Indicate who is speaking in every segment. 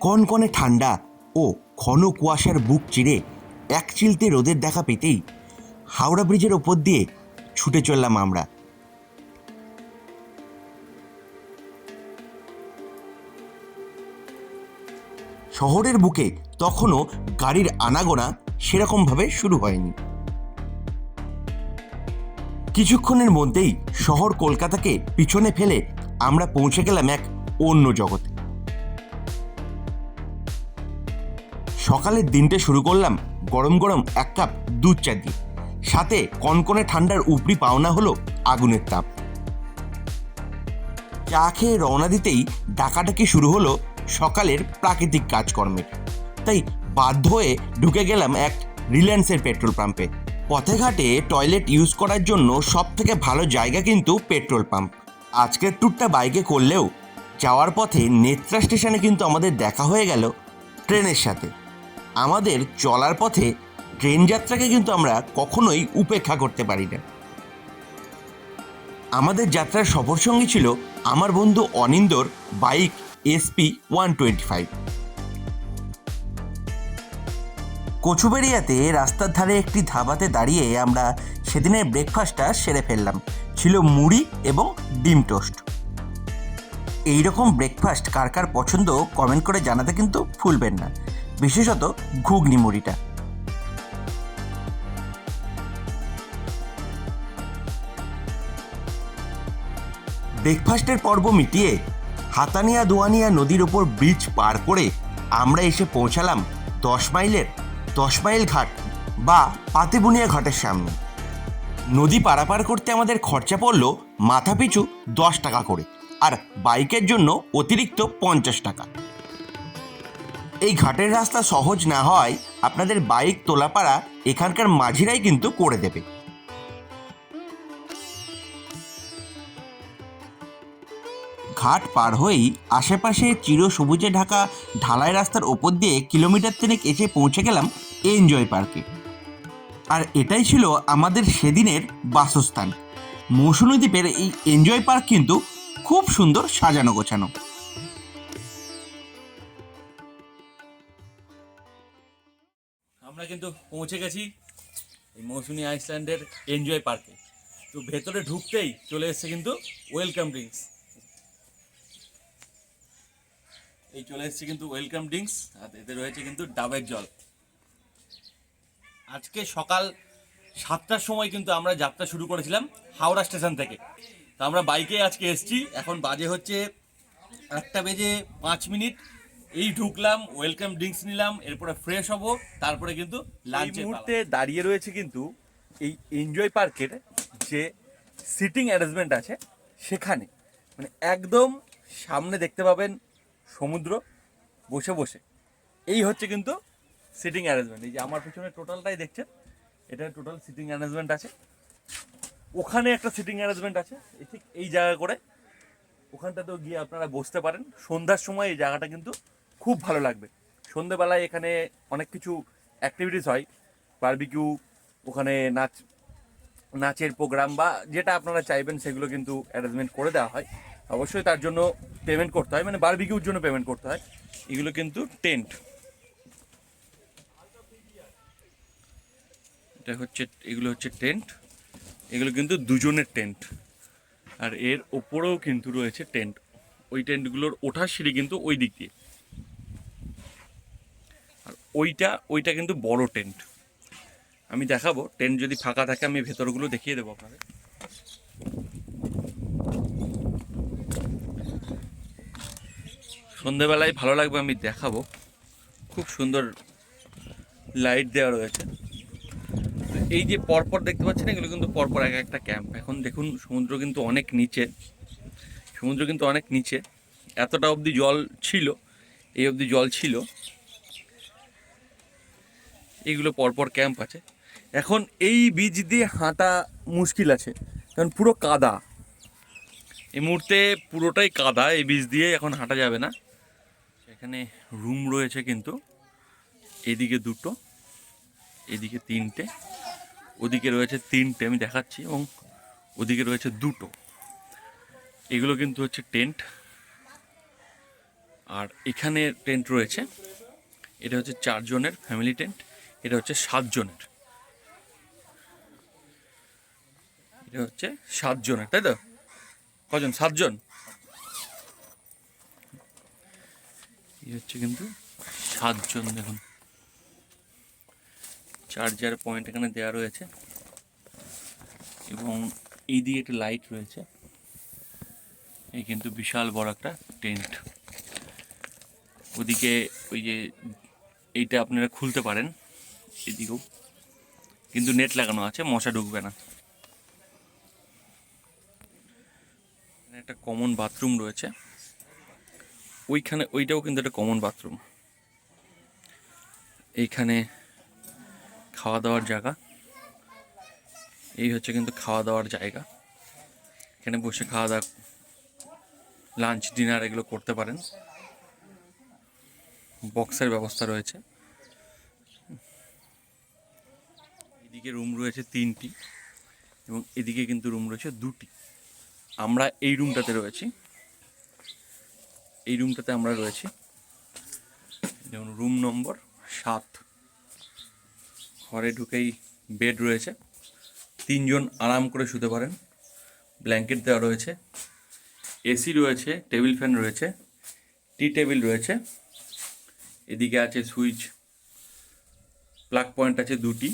Speaker 1: কনকনে ঠান্ডা ও ঘন কুয়াশার বুক চিরে এক চিলতে রোদের দেখা পেতেই হাওড়া ব্রিজের ওপর দিয়ে ছুটে চললাম আমরা। শহরের বুকে তখনও গাড়ির আনাগোনা সেরকমভাবে শুরু হয়নি। কিছুক্ষণের মধ্যেই শহর কলকাতাকে পিছনে ফেলে আমরা পৌঁছে গেলাম এক অন্য জগতে। সকালের দিনটা শুরু করলাম গরম গরম এক কাপ দুধ চা দিয়ে। সাথে কনকনে ঠান্ডার উপরি পাওনা হলো আগুনের তাপ। চা খেয়ে রওনা দিতেই ডাকাডাকি শুরু হলো সকালের প্রাকৃতিক কাজকর্মের তাই বাধ্য হয়ে ঢুকে গেলাম এক রিলায়েন্সের পেট্রোল পাম্পে। পথে ঘাটে টয়লেট ইউজ করার জন্য সব থেকে ভালো জায়গা কিন্তু পেট্রোল পাম্প। আজকের ট্যুরটা বাইকে করলেও যাওয়ার পথে নেত্রা স্টেশনে কিন্তু আমাদের দেখা হয়ে গেল ট্রেনের সাথে। আমাদের চলার পথে ট্রেন যাত্রাকে কিন্তু আমরা কখনোই উপেক্ষা করতে পারি না। আমাদের যাত্রার সফর সঙ্গী ছিল আমার বন্ধু অনিন্দর, bike SP one twenty five. কচুবেরিয়াতে রাস্তার ধারে একটি ধাবাতে দাঁড়িয়ে আমরা সেদিনের ব্রেকফাস্টটা সেরে ফেললাম। ছিল মুড়ি এবং ডিম টোস্ট। এইরকম ব্রেকফাস্ট কার কার পছন্দ কমেন্ট করে জানাতে কিন্তু ভুলবেন না। বিশেষত ঘুগনি মুড়িটা। ব্রেকফাস্টের পর্ব মিটিয়ে হাতানিয়া দোয়ানিয়া নদীর ওপর ব্রিজ পার করে আমরা এসে পৌঁছালাম দশ মাইলের দশ মাইল ঘাট বা পাতিবুনিয়া ঘাটের সামনে। নদী পারাপার করতে আমাদের খরচা পড়ল মাথাপিছু দশ টাকা করে আর বাইকের জন্য অতিরিক্ত পঞ্চাশ টাকা। এই ঘাটের রাস্তা সহজ না হয়, আপনাদের বাইক তোলাপাড়া এখানকার মাঝিরাই কিন্তু করে দেবে। ঘাট পার হয়েই আশেপাশে চির সবুজে ঢাকা ঢালাই রাস্তার ওপর দিয়ে কিলোমিটার তিনেক এসে পৌঁছে গেলাম এনজয় পার্কে আর এটাই ছিল আমাদের সেদিনের বাসস্থান। মৌসুমী দ্বীপের এই এনজয় পার্ক কিন্তু খুব সুন্দর সাজানো গোছানো।
Speaker 2: আমরা কিন্তু পৌঁছে গেছি এই মৌসুমী আইসল্যান্ডের এনজয় পার্কে। তো ভেতরে ঢুকতেই চলে এসছে কিন্তু ওয়েলকাম ড্রিঙ্কস। এই চলে এসছে কিন্তু ওয়েলকাম ড্রিঙ্কস, আর এতে রয়েছে কিন্তু ডাবের জল। আজকে সকাল সাতটার সময় কিন্তু আমরা যাত্রা শুরু করেছিলাম হাওড়া স্টেশন থেকে। তো আমরা বাইকে আজকে এসছি, এখন বাজে হচ্ছে একটা বেজে পাঁচ মিনিট। এই ঢুকলাম ওয়েলকাম ড্রিঙ্কস নিলাম এরপরে ফ্রেশ হব তারপরে কিন্তু লাঞ্চ মুহূর্তে দাঁড়িয়ে রয়েছে কিন্তু এই এনজয় পার্কের যে সিটিং অ্যারেঞ্জমেন্ট আছে সেখানে। মানে একদম সামনে দেখতে পাবেন সমুদ্র বসে বসে। এই হচ্ছে কিন্তু সিটিং অ্যারেঞ্জমেন্ট এই যে আমার পিছনে টোটালটাই দেখছেন এটা টোটাল সিটিং অ্যারেঞ্জমেন্ট আছে। ওখানে একটা সিটিং অ্যারেঞ্জমেন্ট আছে এই ঠিক এই জায়গা করে। ওখানটাতেও গিয়ে আপনারা বসতে পারেন। সন্ধ্যার সময় এই জায়গাটা কিন্তু খুব ভালো লাগবে। সন্ধ্যেবেলায় এখানে অনেক কিছু অ্যাক্টিভিটিস হয়। বারবিকিউ ওখানে নাচ, নাচের প্রোগ্রাম বা যেটা আপনারা চাইবেন সেগুলো কিন্তু অ্যারেঞ্জমেন্ট করে দেওয়া হয়। অবশ্যই তার জন্য পেমেন্ট করতে হয়। মানে বারবিকিউর জন্য পেমেন্ট করতে হয়। এগুলো কিন্তু টেন্ট এটা হচ্ছে, এগুলো হচ্ছে টেন্ট এগুলো কিন্তু দুজনের টেন্ট আর এর ওপরেও কিন্তু রয়েছে টেন্ট ওই টেন্টগুলোর ওঠার সিঁড়ি কিন্তু ওই দিক দিয়ে। ওইটা ওইটা কিন্তু বড় টেন্ট। আমি দেখাবো, টেন্ট যদি ফাঁকা থাকে আমি ভেতরগুলো দেখিয়ে দেবো আপনাদের। সন্ধেবেলায় ভালো লাগবে, আমি দেখাবো। খুব সুন্দর লাইট দেওয়া রয়েছে। এই যে পরপর দেখতে পাচ্ছেন, এগুলো কিন্তু পরপর এক একটা ক্যাম্প। এখন দেখুন, সমুদ্র কিন্তু অনেক নিচে। সমুদ্র কিন্তু অনেক নিচে। এতটা অবধি জল ছিল, এই অবধি জল ছিল। এইগুলো পরপর ক্যাম্প আছে। এখন এই বীজ দিয়ে হাঁটা মুশকিল আছে, কারণ পুরো কাদা। এই মুহূর্তে পুরোটাই কাদা, এই বীজ দিয়ে এখন হাঁটা যাবে না। এখানে রুম রয়েছে কিন্তু, এদিকে দুটো, এদিকে তিনটে, ওদিকে রয়েছে তিনটে, আমি দেখাচ্ছি, এবং ওদিকে রয়েছে দুটো। এগুলো কিন্তু হচ্ছে টেন্ট। আর এখানে টেন্ট রয়েছে, এটা হচ্ছে চারজনের ফ্যামিলি টেন্ট। এটা হচ্ছে সাতজনের। এটা হচ্ছে সাতজনের, তাই তো? কজন? সাতজন? এই হচ্ছে কিন্তু সাতজন দেখুন। চার্জার পয়েন্ট এখানে দেওয়া রয়েছে। এবং এই দিকে একটা লাইট রয়েছে। এই কিন্তু বিশাল বড় একটা টেন্ট ওদিকে ওই যে এইটা আপনারা খুলতে পারেন। এদিকেও কিন্তু নেট লাগানো আছে, মশা ঢুকবে না। একটা কমন বাথরুম রয়েছে। ওইখানে, ওইটাও কিন্তু একটা কমন বাথরুম এইখানে খাওয়া দাওয়ার জায়গা। এই হচ্ছে কিন্তু খাওয়া দাওয়ার জায়গা। এখানে বসে খাওয়া দাওয়া লাঞ্চ ডিনার এগুলো করতে পারেন। বক্সের ব্যবস্থা রয়েছে। এদিকে রুম রয়েছে তিনটি এবং এদিকে কিন্তু রুম রয়েছে দুটি। আমরা এই রুমটাতে রয়েছি। এই রুমটাতে আমরা রয়েছি। যেমন রুম নম্বর সাত। ঘরে ঢুকেই বেড রয়েছে। তিনজন আরাম করে শুতে পারেন। ব্ল্যাঙ্কেট দেওয়া রয়েছে। এসি রয়েছে টেবিল ফ্যান রয়েছে টি টেবিল রয়েছে। এদিকে আছে সুইচ প্লাগ পয়েন্ট আছে দুটি।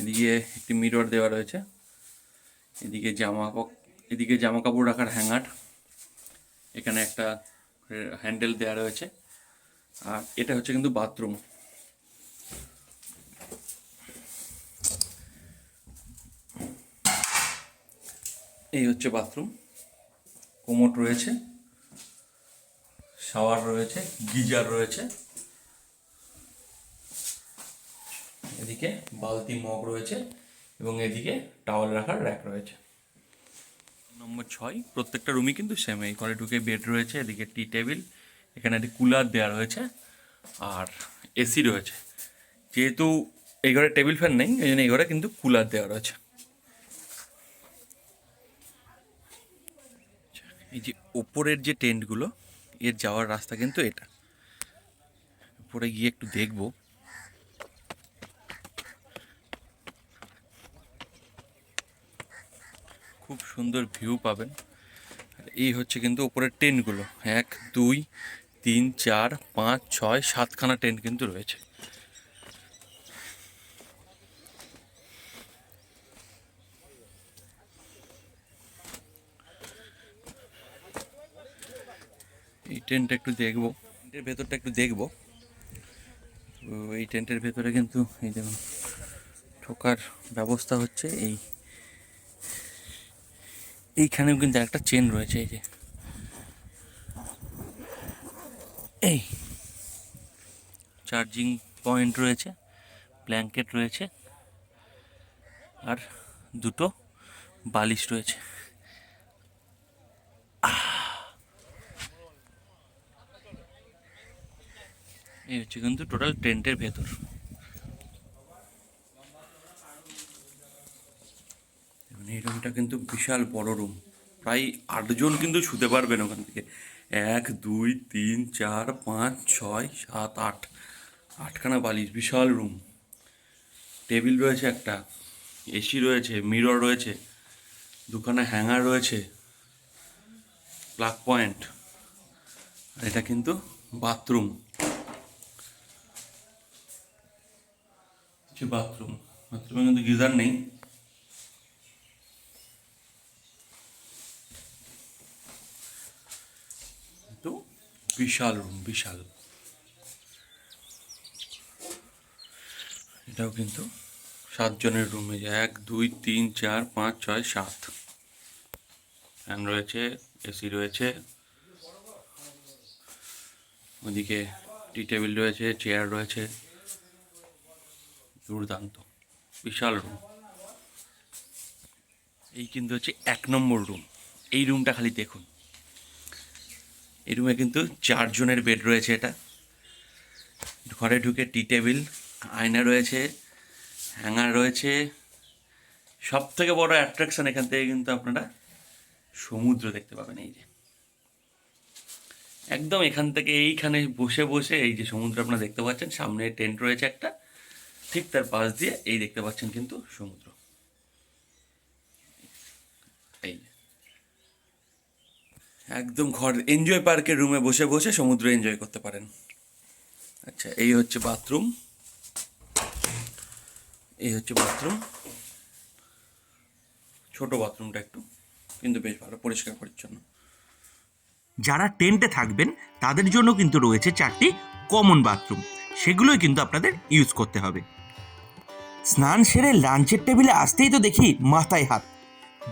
Speaker 2: এদিকে একটি মিরর দেওয়া রয়েছে। এদিকে জামা এদিকে জামা কাপড় রাখার হ্যাঙ্গার এখানে একটা হ্যান্ডেল দেওয়া রয়েছে। আর এটা হচ্ছে কিন্তু বাথরুম এই হচ্ছে বাথরুম কোমোট রয়েছে। শাওয়ার রয়েছে। গিজার রয়েছে। এদিকে বালতি মগ রয়েছে এবং এদিকে টাওয়াল রাখার র্যাক রয়েছে। নম্বর ছয়, প্রত্যেকটা রুমই কিন্তু সেম এই ঘরে ঢুকে বেড রয়েছে, এদিকে টি টেবিল এখানে একটি কুলার দেওয়া রয়েছে, আর এসি রয়েছে। যেহেতু এই ঘরে টেবিল ফ্যান নেই, এই জন্য এই ঘরে কিন্তু কুলার দেওয়া রয়েছে। এই যে ওপরের যে টেন্টগুলো এর যাওয়ার রাস্তা কিন্তু এটা। উপরে গিয়ে একটু দেখব। খুব সুন্দর ভিউ পাবেন। এই হচ্ছে কিন্তু ওপরের টেন্টগুলো এক, দুই, তিন, চার, পাঁচ, ছয়, সাতখানা টেন্ট কিন্তু রয়েছে। এই টেন্টটা একটু দেখব। টেন্টের ভেতরটা একটু দেখব। এই টেন্টের ভেতরে কিন্তু এই দেখুন ঠোকার ব্যবস্থা হচ্ছে এই এইখানেও কিন্তু একটা চেন রয়েছে, এই যে। এই চার্জিং পয়েন্ট রয়েছে ব্ল্যাঙ্কেট রয়েছে, আর দুটো বালিশ রয়েছে। এই হচ্ছে কিন্তু টোটাল টেন্টের ভেতর এবং এই রুমটা কিন্তু বিশাল বড় রুম প্রায় আটজন কিন্তু শুতে পারবেন ওখান থেকে। এক, দুই, তিন, চার, পাঁচ, ছয়, সাত, আট। আটখানা বালিশ, বিশাল রুম টেবিল রয়েছে একটা, এসি রয়েছে মিরর রয়েছে, দুখানা হ্যাঙ্গার রয়েছে প্লাগ পয়েন্ট আর এটা কিন্তু বাথরুম বাথরুম বাথরুমে কিন্তু গিজার নেই তো বিশাল রুম বিশাল। এটাও কিন্তু সাতজনের রুমে এক, দুই, তিন, চার, পাঁচ, ছয়, সাত। ফ্যান রয়েছে এসি রয়েছে। ওদিকে টি টেবিল রয়েছে চেয়ার রয়েছে। দুর্দান্ত। বিশাল রুম এই কিন্তু হচ্ছে এক নম্বর রুম এই রুমটা খালি দেখুন। এই রুমে কিন্তু চারজনের বেড রয়েছে এটা। ঘরে ঢুকে টি টেবিল আয়না রয়েছে হ্যাঙ্গার রয়েছে। সব থেকে বড় অ্যাট্রাকশন এখান থেকে কিন্তু আপনারা সমুদ্র দেখতে পাবেন এই যে। একদম এখান থেকে এইখানে বসে বসে এই যে সমুদ্র আপনারা দেখতে পাচ্ছেন, সামনে টেন্ট রয়েছে একটা, ঠিক তার পাশ দিয়ে এই দেখতে পাচ্ছেন কিন্তু সমুদ্র এই যে। একদম ঘর এনজয় পার্কের রুমে বসে বসে সমুদ্র এনজয় করতে পারেন। আচ্ছা এই হচ্ছে বাথরুম এই হচ্ছে বাথরুম ছোট বাথরুমটা একটু, কিন্তু বেশ ভালো, পরিষ্কার, পরিচ্ছন্ন।
Speaker 1: যারা টেন্টে থাকবেন, তাদের জন্য কিন্তু রয়েছে চারটি কমন বাথরুম সেগুলোই কিন্তু আপনাদের ইউজ করতে হবে। স্নান সেরে লাঞ্চের টেবিলে আসতেই তো দেখি মাথায় হাত।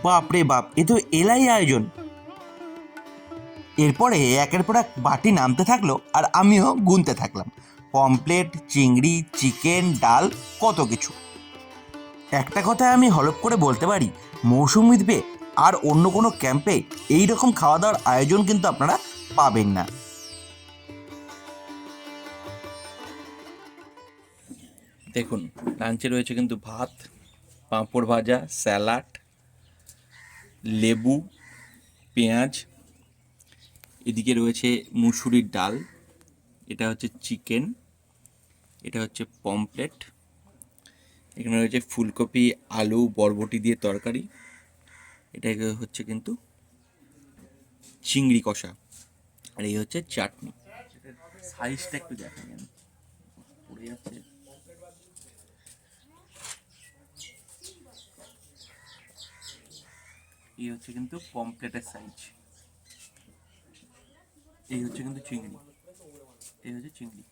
Speaker 1: বাপ রে বাপ, এ তো এলাই আয়োজন। এরপরে একের পর এক বাটি নামতে থাকল আর আমিও গুনতে থাকলাম। পমপ্লেট চিংড়ি, চিকেন, ডাল, কত কিছু। একটা কথা আমি হলপ করে বলতে পারি, মৌসুমি দ্বীপে আর অন্য কোনো ক্যাম্পে এই রকম খাওয়া দাওয়ার আয়োজন কিন্তু আপনারা পাবেন না।
Speaker 2: দেখুন লাঞ্চে রয়েছে কিন্তু ভাত, পাঁপড় ভাজা স্যালাড লেবু, পেঁয়াজ এদিকে রয়েছে মুসুরির ডাল, এটা হচ্ছে চিকেন, এটা হচ্ছে পমপ্লেট এখানে রয়েছে ফুলকপি, আলু, বরবটি দিয়ে তরকারি, এটা হচ্ছে কিন্তু চিংড়ি কষা, আর এই হচ্ছে চাটনি। সাইজটা একটু দেখা পড়ে যাচ্ছে। এই হচ্ছে কিন্তু পমপ্লেটের সাইজ। এই হচ্ছে কিন্তু চিংড়ি এই হচ্ছে চিংড়ি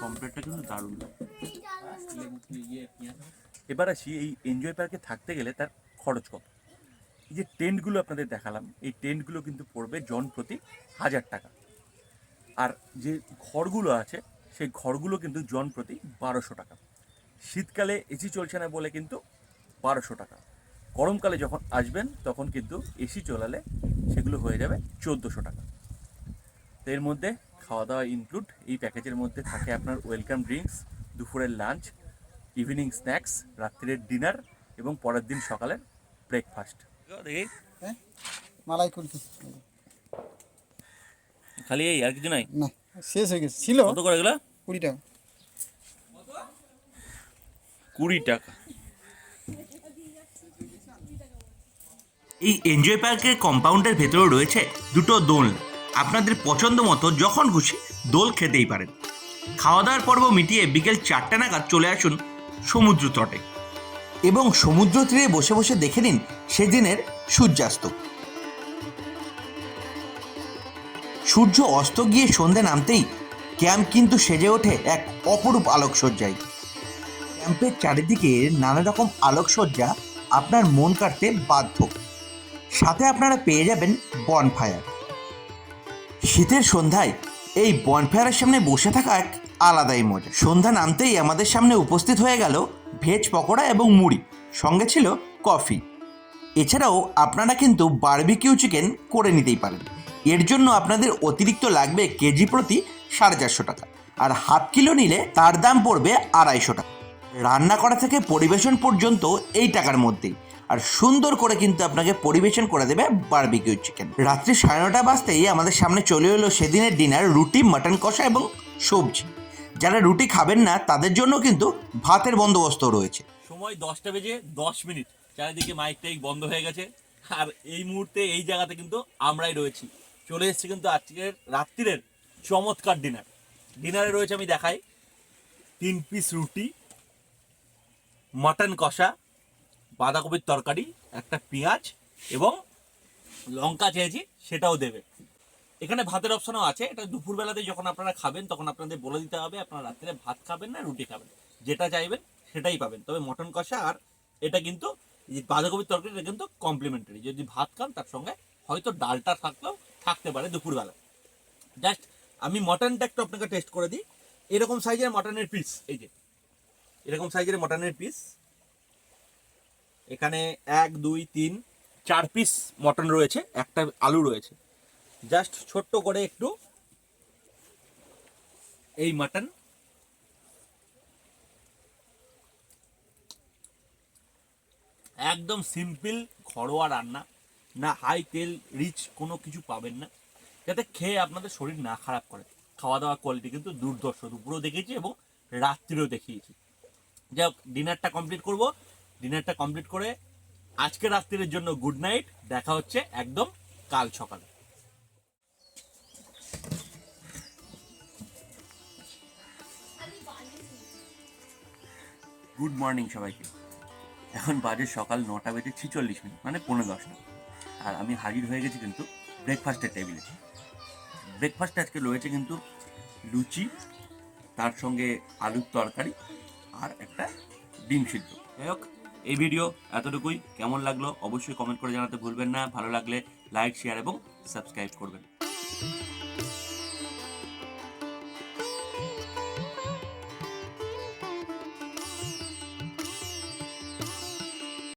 Speaker 2: পমপ্লেটটা কিন্তু দারুণ। এবার আসি এই এনজয় পার্কে থাকতে গেলে তার খরচ কত? এই যে টেন্টগুলো আপনাদের দেখালাম এই টেন্টগুলো কিন্তু পড়বে জন প্রতি হাজার টাকা। আর যে ঘরগুলো আছে সেই ঘরগুলো কিন্তু জন প্রতি বারোশো টাকা। শীতকালে এসি চলছে না বলে কিন্তু বারোশো টাকা। গরমকালে যখন আসবেন তখন কিন্তু এসি চলালে সেগুলো হয়ে যাবে চোদ্দোশো টাকা। তো এর মধ্যে খাওয়া দাওয়া ইনক্লুড এই প্যাকেজের মধ্যে থাকে আপনার ওয়েলকাম ড্রিঙ্কস দুপুরের লাঞ্চ ইভিনিং স্ন্যাক্স রাত্রির ডিনার এবং পরের দিন সকালের ব্রেকফাস্ট দেখি
Speaker 3: হ্যাঁ? মালাই কুলফি।
Speaker 2: খালি এই আর কিছু নাই?
Speaker 3: না শেষ হয়ে গেছে। ছিল।
Speaker 2: কত করে এগুলো?
Speaker 3: কুড়ি টাকা।
Speaker 2: কুড়ি টাকা।
Speaker 1: এই এনজয় পার্কের কম্পাউন্ডের ভেতরে রয়েছে দুটো দোল। আপনাদের পছন্দ মতো যখন খুশি দোল খেতেই পারেন। খাওয়া দাওয়ার পর্ব মিটিয়ে বিকেল চারটে নাগাদ চলে আসুন সমুদ্র তটে। এবং সমুদ্র তীরে বসে বসে দেখে নিন সেদিনের সূর্যাস্ত। সূর্য অস্ত গিয়ে সন্ধে নামতেই ক্যাম্প কিন্তু সেজে ওঠে এক অপরূপ আলোকসজ্জায়। ক্যাম্পের চারিদিকে নানা রকম আলোকসজ্জা আপনার মন কাটতে বাধ্য। সাথে আপনারা পেয়ে যাবেন বনফায়ার শীতের সন্ধ্যায় এই বনফায়ারের সামনে বসে থাকা এক আলাদাই মজা। সন্ধ্যা নামতেই আমাদের সামনে উপস্থিত হয়ে গেল ভেজ পকোড়া এবং মুড়ি, সঙ্গে ছিল কফি। এছাড়াও আপনারা কিন্তু বারবিকিউ চিকেন করে নিতেই পারেন। এর জন্য আপনাদের অতিরিক্ত লাগবে কেজি প্রতি সাড়ে চারশো টাকা। আর হাফ কিলো নিলে তার দাম পড়বে আড়াইশো টাকা। রান্না করা থেকে পরিবেশন পর্যন্ত এই টাকার মধ্যেই। আর সুন্দর করে কিন্তু আপনাকে পরিবেশন করে দেবে বারবিকিউ চিকেন রাত্রি সাড়ে নটা বাজতেই আমাদের সামনে চলে এলো সেদিনের ডিনার রুটি মাটন কষা এবং সবজি। যারা রুটি খাবেন না, তাদের জন্য কিন্তু ভাতের বন্দোবস্ত রয়েছে।
Speaker 4: সময় দশটা বেজে দশ মিনিট। চারিদিকে মাইক টাইক বন্ধ হয়ে গেছে। আর এই মুহূর্তে এই জায়গাতে কিন্তু আমরাই রয়েছি। চলে এসেছি কিন্তু আজকের রাত্রিরের চমৎকার ডিনার ডিনারে রয়েছে আমি দেখাই। তিন পিস রুটি মাটন কষা, বাঁধাকপির তরকারি, একটা পেঁয়াজ এবং লঙ্কা চেয়েছি, সেটাও দেবে। এখানে ভাতের অপশনও আছে। এটা দুপুরবেলাতে যখন আপনারা খাবেন, তখন আপনাদের বলে দিতে হবে, আপনারা রাত্রে ভাত খাবেন না, রুটি খাবেন। যেটা চাইবেন, সেটাই পাবেন। তবে মটন কষা আর এটা কিন্তু বাঁধাকপির তরকারি, এটা কিন্তু কমপ্লিমেন্টারি যদি ভাত খান, তার সঙ্গে হয়তো ডালটা থাকলেও থাকতে পারে দুপুরবেলা। জাস্ট আমি মটনটা একটু আপনাকে টেস্ট করে দিই। এরকম সাইজের মটনের পিস এই যে। এরকম সাইজের মটনের পিস এখানে এক, দুই, তিন, চার পিস মটন রয়েছে, একটা আলু রয়েছে। জাস্ট ছোট্ট করে একটু এই মাটন একদম সিম্পল ঘরোয়া রান্না। না হাই তেল রিচ কোনো কিছু পাবেন না। যাতে খেয়ে আপনাদের শরীর না খারাপ করে। খাওয়া দাওয়া কোয়ালিটি কিন্তু দুর্দর্শ দুপুরেও দেখেছি এবং রাত্রিও দেখিয়েছি। যাই হোক ডিনারটা কমপ্লিট করব। ডিনারটা কমপ্লিট করে আজকে রাত্রির জন্য গুড নাইট দেখা হচ্ছে একদম কাল সকালে।
Speaker 2: গুড মর্নিং সবাইকে। এখন বাজে সকাল নটা বেজে ছিচল্লিশ মিনিট মানে পনেরো দশটা। আর আমি হাজির হয়ে গেছি কিন্তু ব্রেকফাস্টের টেবিলে ব্রেকফাস্টে আজকে রয়েছে কিন্তু লুচি, তার সঙ্গে আলুর তরকারি আর একটা ডিম সিদ্ধ। যাই হোক, এই ভিডিও এতটুকুই। কেমন লাগল অবশ্যই কমেন্ট করে জানাতে ভুলবেন না। ভালো লাগলে লাইক শেয়ার এবং সাবস্ক্রাইব করবেন।